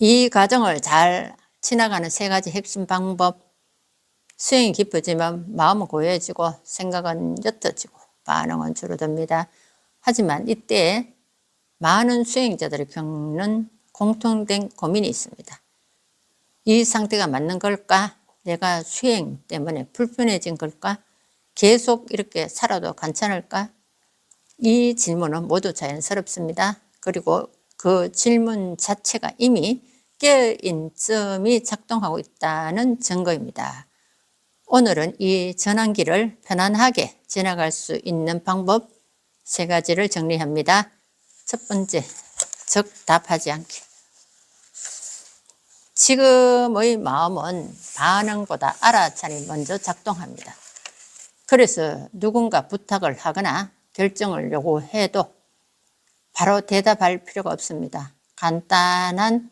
이 과정을 잘 지나가는 세 가지 핵심 방법. 수행이 깊어지면 마음은 고요해지고 생각은 옅어지고 반응은 줄어듭니다. 하지만 이때 많은 수행자들이 겪는 공통된 고민이 있습니다. 이 상태가 맞는 걸까? 내가 수행 때문에 불편해진 걸까? 계속 이렇게 살아도 괜찮을까? 이 질문은 모두 자연스럽습니다. 그리고 그 질문 자체가 이미 깨어인점이 작동하고 있다는 증거입니다. 오늘은 이 전환기를 편안하게 지나갈 수 있는 방법 세 가지를 정리합니다. 첫 번째, 적답하지 않게. 지금의 마음은 반응보다 알아차림이 먼저 작동합니다. 그래서 누군가 부탁을 하거나 결정을 요구해도 바로 대답할 필요가 없습니다. 간단한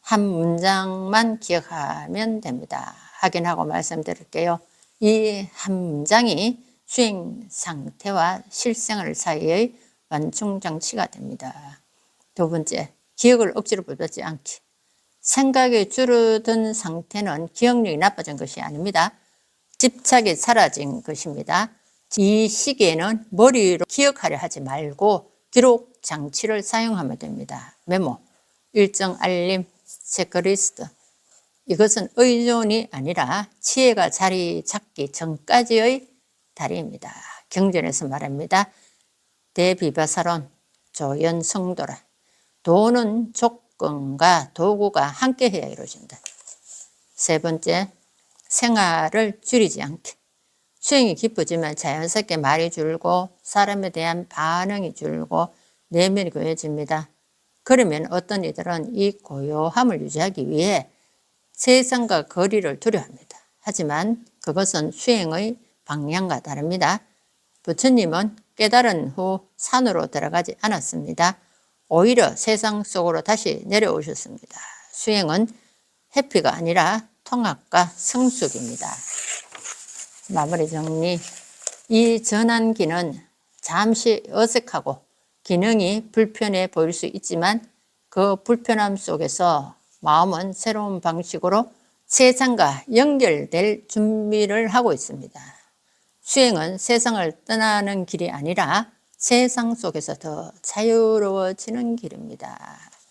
한 문장만 기억하면 됩니다. 확인하고 말씀드릴게요. 이 한 문장이 수행 상태와 실생활 사이의 완충장치가 됩니다. 두 번째, 기억을 억지로 불받지 않기. 생각이 줄어든 상태는 기억력이 나빠진 것이 아닙니다. 집착이 사라진 것입니다. 이 시기에는 머리로 기억하려 하지 말고 기록 장치를 사용하면 됩니다. 메모, 일정 알림, 체크리스트. 이것은 의존이 아니라 지혜가 자리 잡기 전까지의 다리입니다. 경전에서 말합니다. 대비바사론, 조연성도라. 도는 조건과 도구가 함께해야 이루어진다. 세 번째, 생활을 줄이지 않게. 수행이 깊어지면 자연스럽게 말이 줄고 사람에 대한 반응이 줄고 내면이 고요해집니다. 그러면 어떤 이들은 이 고요함을 유지하기 위해 세상과 거리를 두려합니다. 하지만 그것은 수행의 방향과 다릅니다. 부처님은 깨달은 후 산으로 들어가지 않았습니다. 오히려 세상 속으로 다시 내려오셨습니다. 수행은 해피가 아니라 통합과 성숙입니다. 마무리 정리. 이 전환기는 잠시 어색하고 기능이 불편해 보일 수 있지만 그 불편함 속에서 마음은 새로운 방식으로 세상과 연결될 준비를 하고 있습니다. 수행은 세상을 떠나는 길이 아니라 세상 속에서 더 자유로워지는 길입니다.